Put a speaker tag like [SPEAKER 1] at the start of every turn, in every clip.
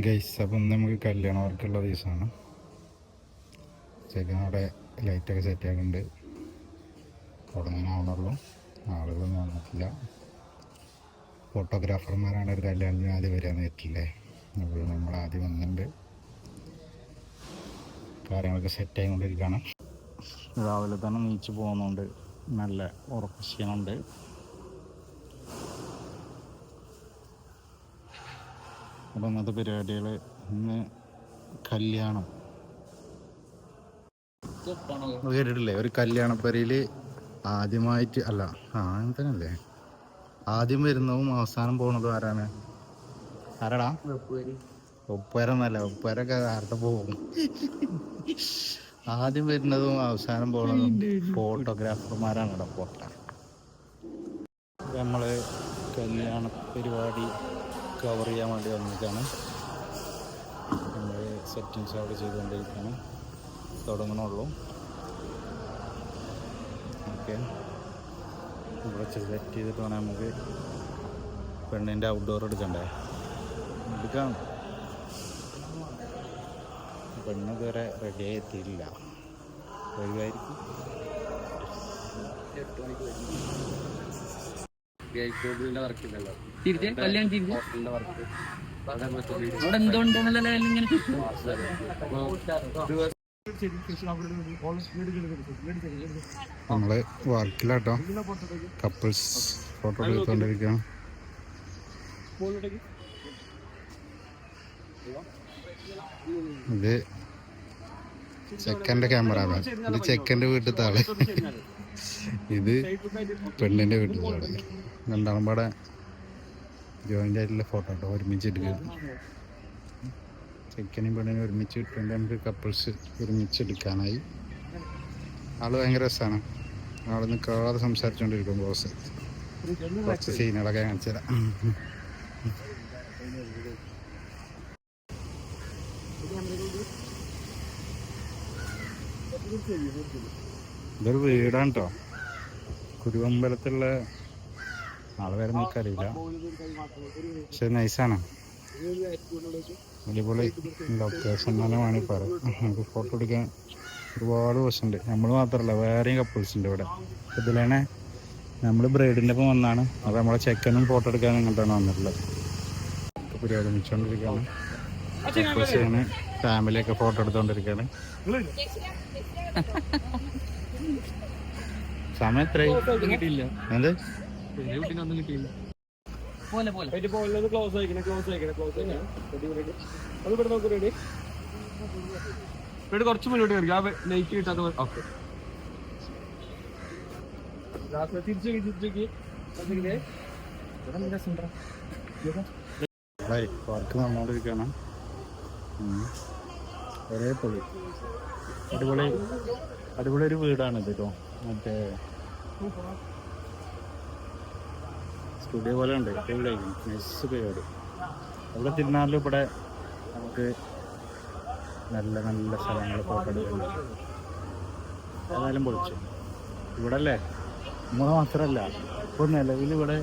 [SPEAKER 1] Guys അപ്പം ഇന്ന് നമുക്ക് കല്യാണ വർക്കുള്ള ദിവസമാണ്. ചെക്കൻ അവിടെ ലൈറ്റൊക്കെ സെറ്റ് ആക്കുന്നുണ്ട് തുടങ്ങാനാവണുള്ളൂ ആളുകളൊന്നും വന്നിട്ടില്ല. ഫോട്ടോഗ്രാഫർമാരാണ് ഒരു കല്യാണത്തിന് ആദ്യം വരാൻ വെച്ചില്ലേ അപ്പോൾ നമ്മൾ ആദ്യം വന്നിട്ടുണ്ട്. കാര്യങ്ങളൊക്കെ സെറ്റ് ആയിക്കൊണ്ടിരിക്കുകയാണ്. രാവിലെ തന്നെ നീച്ച് പോകുന്നുണ്ട്. നല്ല ഉറക്ക അപ്പോൾ ഇന്നത്തെ പരിപാടികൾ ഇന്ന് കല്യാണം. കേട്ടിട്ടില്ലേ? ഒരു കല്യാണപ്പരയിൽ ആദ്യമായിട്ട് അല്ല ആ അങ്ങനെ തന്നെയല്ലേ? ആദ്യം വരുന്നതും അവസാനം പോകുന്നതും ആരാണ്? ആരാടാ? ഒപ്പേരൊന്നല്ല ഒപ്പരൊക്കെ ആരുടെ പോകും. ആദ്യം വരുന്നതും അവസാനം പോകുന്നതും ഫോട്ടോഗ്രാഫർമാരാണ് ഇവിടെ ഫോട്ടോ. നമ്മൾ കല്യാണ പരിപാടി കവർ ചെയ്യാൻ വേണ്ടി വന്നിട്ടാണ് നമ്മൾ സെറ്റിങ്സ് അവിടെ ചെയ്തുകൊണ്ടിരിക്കുകയാണ്. തുടങ്ങണുള്ളൂ. ഓക്കെ. ഇവിടെ സെറ്റ് ചെയ്തിട്ട് വേണം നമുക്ക് പെണ്ണിന്റെ ഔട്ട്ഡോർ എടുക്കണ്ടേ? എടുക്കാം. പെണ്ണ് ഇതുവരെ റെഡി എത്തിയില്ല വരുമായിരിക്കും
[SPEAKER 2] തിരിച്ച് കല്യാണം തിരിച്ച് അവിടെ എന്തുകൊണ്ടെന്നുള്ള ഇങ്ങനെ
[SPEAKER 1] നമ്മൾ വർക്കിലാട്ടോ. കപ്പിൾസ് ഫോട്ടോ എടുത്തുകൊണ്ടിരിക്കുകയാണ് ഇത് ചെക്കന്റെ ക്യാമറ ഇത് ചെക്കന്റെ വീട്ടിലത്തെ ആൾ ഇത് പെണ്ണിന്റെ വീട്ടിലത്തെ ആൾ രണ്ടാളും പാടെ ജോയിന്റ് ആയിട്ടുള്ള ഫോട്ടോ കേട്ടോ ഒരുമിച്ച് എടുക്കുക ചെക്കനും പെണ്ണിനും ഒരുമിച്ച് കിട്ടുമ്പോൾ നമുക്ക് കപ്പിൾസ് ഒരുമിച്ച് എടുക്കാനായി. ആൾ ഭയങ്കര രസമാണ്. ആൾ നിൽക്കാതെ സംസാരിച്ചുകൊണ്ടിരിക്കും ബോസ് കുറച്ച് സീനുകളൊക്കെ കാണിച്ചു തരാം. ഇതൊരു വീടാണ് കേട്ടോ കുരുവമ്പലത്തുള്ള ആൾ വരെ നിൽക്കറിയില്ല പക്ഷെ നൈസാണ് അടിപൊളി ലൊക്കേഷൻ തന്നെ വേണമെങ്കിൽ പറയാം. നമുക്ക് ഫോട്ടോ എടുക്കാൻ ഒരുപാട് ദിവസമുണ്ട്. നമ്മൾ മാത്രമല്ല വേറെയും കപ്പിൾസ് ഉണ്ട് ഇവിടെ. ഇതിലാണ് നമ്മൾ ബ്രൈഡിന്റെ ഒപ്പം വന്നാണ്. അപ്പോൾ നമ്മളെ ചെക്കനും ഫോട്ടോ എടുക്കാൻ ഇങ്ങോട്ടാണ് വന്നിട്ടുള്ളത്. പുരോഗമിച്ചുകൊണ്ടിരിക്കുകയാണ് കപ്പിൾസാണ് ഫാമിലിയൊക്കെ ഫോട്ടോ എടുത്തോണ്ടിരിക്കാണ്. സമയം എത്രയായി? എന്ത്?
[SPEAKER 3] കുറച്ച് മുന്നോട്ട് കയറി. ആ ലൈറ്റ് കിട്ടാത്ത ഓക്കെ. തിരിച്ചു തിരിച്ചു
[SPEAKER 1] വർക്ക് നന്നോണ്ടിരിക്കണം. ഒരേ പൊളി. അടിപൊളി അടിപൊളി ഒരു വീടാണ് ഇത് കേട്ടോ മറ്റേ സ്റ്റുഡിയോ പോലെ ഉണ്ട്. അടിപൊളിയായിരിക്കും നൈസ് അവിടെ തിരുനാളിൽ ഇവിടെ നമുക്ക് നല്ല നല്ല സ്ഥലങ്ങൾ ഏതായാലും പൊളിച്ചു. ഇവിടെ അല്ലേ നമ്മളെ മാത്രമല്ല ഇപ്പോൾ നിലവിൽ ഇവിടെ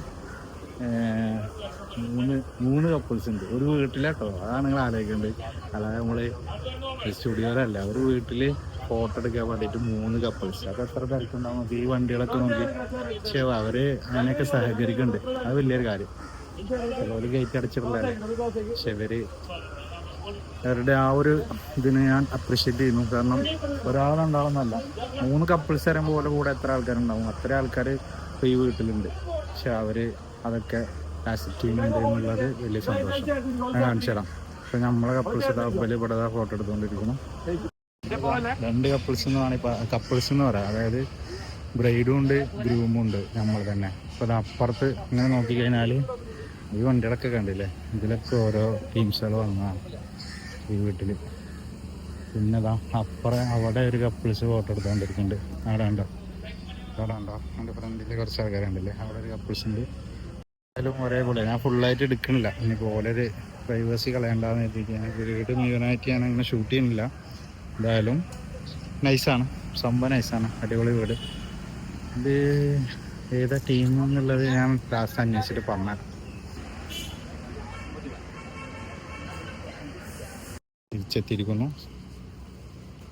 [SPEAKER 1] മൂന്ന് മൂന്ന് കപ്പിൾസ് ഉണ്ട്. ഒരു വീട്ടിലാട്ടോ. അതാണ് നിങ്ങൾ ആലോചിക്കേണ്ടത്. അല്ലാതെ നമ്മൾ സ്റ്റുഡിയോയിലല്ല ഒരു വീട്ടിൽ ഫോട്ടോ എടുക്കാൻ വേണ്ടിയിട്ട് മൂന്ന് കപ്പിൾസ് അത് എത്ര തിരക്കുണ്ടാവും? ഈ വണ്ടികളൊക്കെ നോക്കി. പക്ഷേ അവർ അതിനൊക്കെ സഹകരിക്കുന്നുണ്ട് അത് വലിയൊരു കാര്യം. ഒരു ഗേറ്റ് അടച്ചിട്ടുള്ളതല്ലേ പക്ഷെ ഇവർ അവരുടെ ആ ഒരു ഇതിനെ ഞാൻ അപ്രീഷിയേറ്റ് ചെയ്യുന്നു. കാരണം ഒരാളുണ്ടാവുന്നല്ല മൂന്ന് കപ്പിൾസ് വരുമ്പോൾ പോലെ കൂടെ എത്ര ആൾക്കാരുണ്ടാവും? അത്ര ആൾക്കാർ ഇപ്പോൾ ഈ വീട്ടിലുണ്ട്. പക്ഷെ അവർ അതൊക്കെ ചെയ്യുന്നുണ്ട് എന്നുള്ളത് വലിയ സന്തോഷം. ഞാൻ കാണിച്ചു തരാം. ഇപ്പൊ നമ്മളെ കപ്പിൾസ് ഇതാ ഇവിടെ ഫോട്ടോ എടുത്തുകൊണ്ടിരിക്കുന്നു. രണ്ട് കപ്പിൾസ് എന്ന് വേണമെങ്കിൽ കപ്പിൾസ് എന്ന് പറയാം. അതായത് ബ്രൈഡും ഉണ്ട് ഗ്രൂമും ഉണ്ട് നമ്മൾ തന്നെ. ഇപ്പൊ ദാ അപ്പുറത്ത് ഇങ്ങനെ നോക്കിക്കഴിഞ്ഞാൽ ഈ വണ്ടികളൊക്കെ കണ്ടില്ലേ? ഇതിലൊക്കെ ഓരോ ടീംസുകൾ വന്നതാണ് ഈ വീട്ടിൽ പിന്നെ ദാ അപ്പുറം അവിടെ ഒരു കപ്പിൾസ് ഫോട്ടോ എടുത്തുകൊണ്ടിരിക്കുന്നുണ്ട്. അവിടെ ഉണ്ടോ അവിടെ ഉണ്ടോ എന്റെ ഫ്രണ്ടിൽ കുറച്ച് ആൾക്കാരുണ്ടല്ലേ? അവിടെ ഒരു കപ്പിൾസ് ഉണ്ട്. എന്തായാലും ഒരേപോലെ ഞാൻ ഫുള്ളായിട്ട് എടുക്കണില്ല. ഇനിയിപ്പോൾ ഓലൊരു പ്രൈവസി കളയണ്ടെന്ന് ഞാൻ വീട് മുഴുവനായിട്ട് ഞാൻ അങ്ങനെ ഷൂട്ട് ചെയ്യുന്നില്ല. എന്തായാലും നൈസാണ് സംഭവം നൈസാണ് അടിപൊളി വീട്. ഇത് ഏതാ ടീം എന്നുള്ളത് ഞാൻ ലാസ്റ്റ് അന്വേഷിച്ചിട്ട് പറഞ്ഞു തിരിച്ചെത്തിയിരിക്കുന്നു.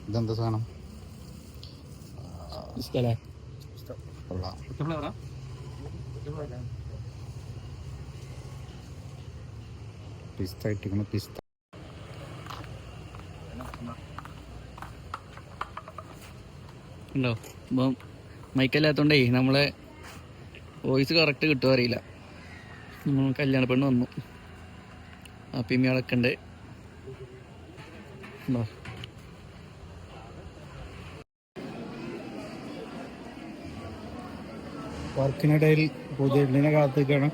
[SPEAKER 1] ഇതെന്താ സാധനം?
[SPEAKER 2] ഇഷ്ടല്ലേ
[SPEAKER 1] കൊള്ളാം. പിസ്ത ഇട്ടിരിക്കുന്നു പിസ്ത.
[SPEAKER 2] ഉണ്ടോ? ഇപ്പം മൈക്കല്ലാത്തോണ്ടേ നമ്മളെ വോയിസ് കറക്റ്റ് കിട്ടുമോ അറിയില്ല. നമ്മൾ കല്യാണ പെണ്ണ് വന്നു. അപ്പിമിയാളൊക്കെ ഉണ്ട്?
[SPEAKER 1] വർക്കിനിടയിൽ പുതിയ കാത്തിക്കാണ്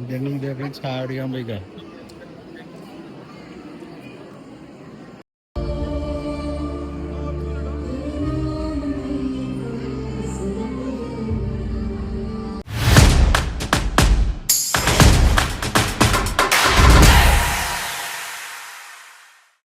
[SPEAKER 1] പുതിയ ഇതേപോലെ ചായ കുടിക്കാൻ പോയിക്കാം?